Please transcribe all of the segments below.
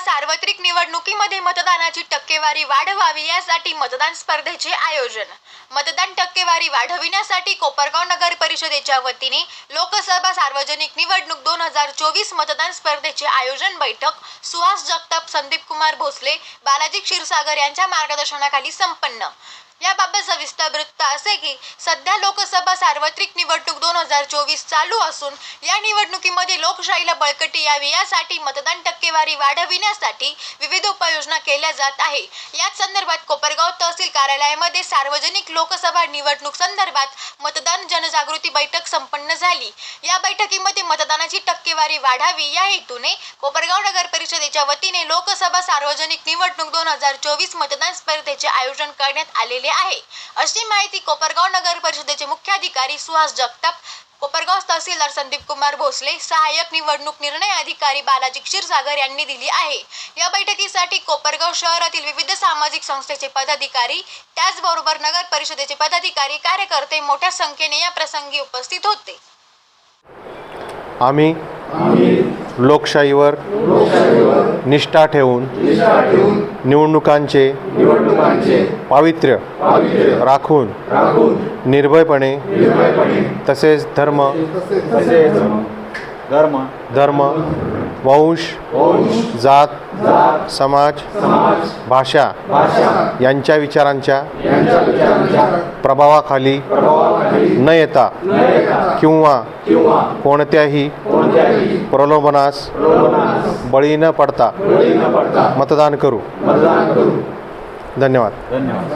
सार्वत्रिक निवडणुकीमध्ये मतदानाची टक्केवारी वाढवावी यासाठी मतदान स्पर्धेचे आयोजन. मतदान टक्केवारी वाढविण्यासाठी कोपरगाव नगर परिषदेच्या वतीने लोकसभा सार्वजनिक निवडणूक दोन हजार चोवीस मतदान स्पर्धेचे आयोजन बैठक सुहास जगताप संदीप कुमार भोसले बालाजी क्षीरसागर यांच्या मार्गदर्शनाखाली संपन्न. याबाबत सविस्तर वृत्त असे की सध्या लोकसभा सार्वत्रिक निवडणूक दोन हजार चोवीस चालू असून या निवडणुकीमध्ये लोकशाहीला बळकटी यावी यासाठी मतदान टक्केवारी वाढविण्यासाठी विविध उपाययोजना केल्या जात आहे. याच संदर्भात कोपरगाव तहसील कार्यालयामध्ये सार्वजनिक लोकसभा निवडणूक संदर्भात मतदान जनजागृती बैठक संपन्न झाली. या बैठकीमध्ये मतदानाची टक्केवारी वाढावी या हेतूने कोपरगाव नगर परिषदेच्या वतीने लोकसभा सार्वजनिक निवडणूक दोन हजार चोवीस मतदान स्पर्धेचे आयोजन करण्यात आलेले आहे. अशी माहिती कोपरगाव नगर परिषदेचे मुख्याधिकारी सुहास जगताप कोपरगाव तहसीलदार संदीप कुमार भोसले सहाय्यक निवडणूक निर्णय अधिकारी बालाजी क्षीरसागर यांनी दिली आहे. या बैठकीसाठी कोपरगाव शहरातील विविध सामाजिक संस्थेचे पदाधिकारी त्याचबरोबर नगर परिषदेचे पदाधिकारी कार्यकर्ते मोठ्या संख्येने या प्रसंगी उपस्थित होते. आम्ही लोकशाहीवर निष्ठा ठेवून निवडणुकांचे पावित्र्य राखून निर्भयपणे तसेच धर्म धर्म धर्म वंश जात समाज भाषा यांच्या विचारांच्या प्रभावाखाली न येता किंवा कोणत्याही प्रलोभनास बळी न पडता. मतदान करू. धन्यवाद. धन्यवाद.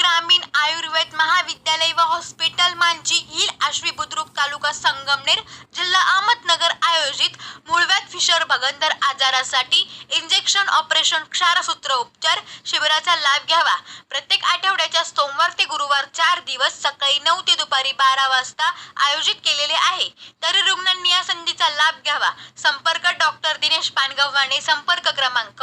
ग्रामीण आयुर्वेद महाविद्यालय व हॉस्पिटल मांची हिल आश्वी बुद्रुक तालुका संगमनेर जिल्हा अहमदनगर आयोजित मूळव्याध फिशर भगंदर आजारासाठी इंजेक्शन ऑपरेशन क्षारसूत्र उपचार शिबिराचा लाभ घ्यावा. प्रत्येक आठवड्याच्या सोमवार ते गुरुवार चार दिवस सकाळी नऊ ते दुपारी बारा वाजता आयोजित केलेले आहे. तरी रुग्णांनी या संधीचा लाभ घ्यावा. संपर्क डॉक्टर दिनेश पानगव्हाणे संपर्क क्रमांक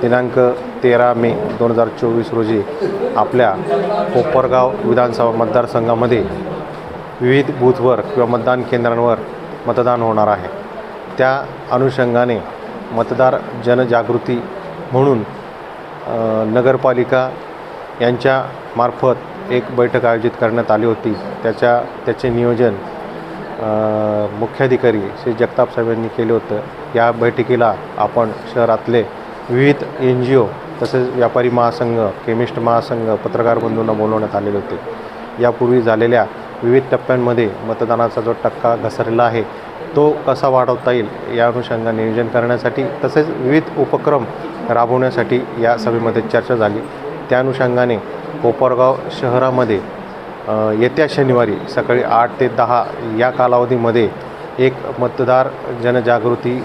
दिनांक तेरा मे दोन हजार चोवीस रोजी आपल्या कोपरगाव विधानसभा मतदारसंघामध्ये विविध बूथवर किंवा मतदान केंद्रांवर मतदान होणार आहे. त्या अनुषंगाने मतदार जनजागृती म्हणून नगरपालिका यांच्या मार्फत एक बैठक आयोजित करण्यात आली होती. त्याच्या त्याचे नियोजन मुख्याधिकारी श्री जगताप साहेब यांनी केलं होतं. या बैठकीला आपण शहरातले विविध एन जी ओ तसेच व्यापारी महासंघ केमिस्ट महासंघ पत्रकार बंधूंना बोलवण्यात आलेले होते. यापूर्वी झालेल्या विविध टप्प्यांमध्ये मतदानाचा जो टक्का घसरलेला आहे तो कसा वाढवता येईल या अनुषंगाने नियोजन करण्यासाठी तसेच विविध उपक्रम राबवण्यासाठी या सभेमध्ये चर्चा झाली. त्या अनुषंगाने कोपरगाव शहरामध्ये येत्या शनिवारी सकाळी आठ ते दहा या कालावधीमध्ये एक मतदार जनजागृती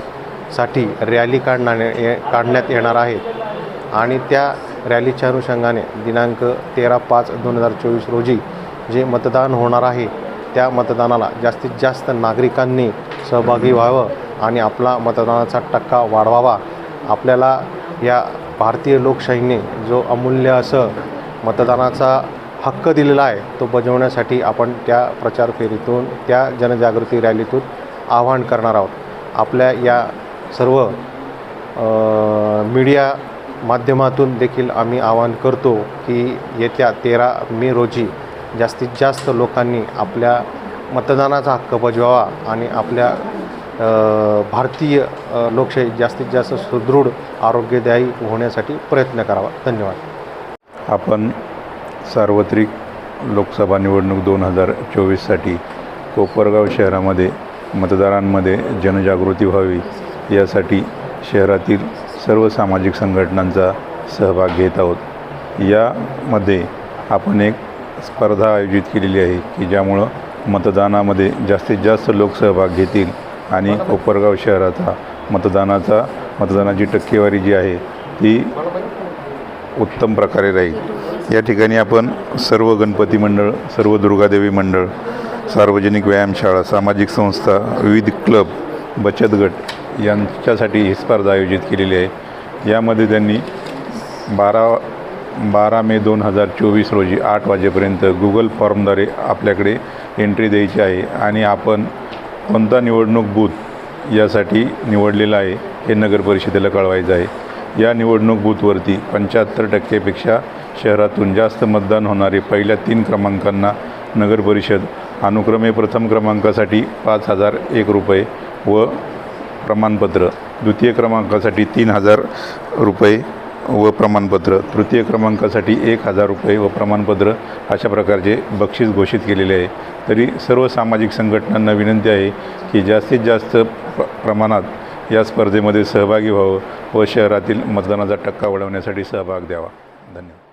साठी रॅली काढणार ये- काढण्यात येणार आहेत आणि त्या रॅलीच्या अनुषंगाने दिनांक तेरा पाच दोन हजार चोवीस रोजी जे मतदान होणार आहे त्या मतदानाला जास्तीत जास्त नागरिकांनी सहभागी व्हावं आणि आपला मतदानाचा टक्का वाढवावा. आपल्याला या भारतीय लोकशाहीने जो अमूल्य असं मतदानाचा हक्क दिलेला आहे तो बजावण्यासाठी आपण त्या प्रचार फेरीतून त्या जनजागृती रॅलीतून आवाहन करणार आहोत. आपल्या या सर्व मीडिया माध्यमातून देखील आम्ही आवाहन करतो की येत्या तेरा मे रोजी जास्तीत जास्त लोकांनी आपल्या मतदानाचा हक्क बजवावा आणि आपल्या भारतीय लोकशाही जास्तीत जास्त सुदृढ आरोग्यदायी होण्यासाठी प्रयत्न करावा. धन्यवाद. आपण सार्वत्रिक लोकसभा निवडणूक दोन हजार चोवीससाठी कोपरगाव शहरामध्ये मतदारांमध्ये जनजागृती व्हावी. यासाठी शहरातील सर्व सामाजिक संघटनांचा सहभाग घेत आहोत. यामध्ये आपण एक स्पर्धा आयोजित केलेली आहे की ज्यामुळं मतदानामध्ये जास्तीत जास्त लोक सहभाग घेतील आणि कोपरगाव शहराचा मतदानाचा मतदानाची टक्केवारी जी आहे ती उत्तम प्रकारे राहील. या ठिकाणी आपण सर्व गणपती मंडळ सर्व दुर्गादेवी मंडळ सार्वजनिक व्यायामशाळा सामाजिक संस्था विविध क्लब बचत गट यांच्यासाठी ही स्पर्धा आयोजित केलेली आहे. यामध्ये त्यांनी बारा बारा मे दोन हजार चोवीस रोजी आठ वाजेपर्यंत गुगल फॉर्मद्वारे आपल्याकडे एंट्री द्यायची आहे आणि आपण कोणता निवडणूक बूथ यासाठी निवडलेला आहे हे नगर परिषदेला कळवायचं आहे. या निवडणूक बूथवरती पंच्याहत्तर टक्केपेक्षा शहरातून जास्त मतदान होणारे पहिल्या तीन क्रमांकांना नगर परिषद अनुक्रमे प्रथम क्रमांकासाठी पाच हजार एक रुपये व प्रमाणपत्र. द्वितीय क्रमांकासाठी तीन हजार रुपये व प्रमाणपत्र. तृतीय क्रमांकासाठी एक हजार रुपये व प्रमाणपत्र अशा प्रकारचे बक्षीस घोषित केलेले आहे. तरी सर्व सामाजिक संघटनांना विनंती आहे की जास्तीत जास्त प्र प्रमाणात या स्पर्धेमध्ये सहभागी व्हावं व शहरातील मतदानाचा टक्का वाढवण्यासाठी सहभाग द्यावा. धन्यवाद.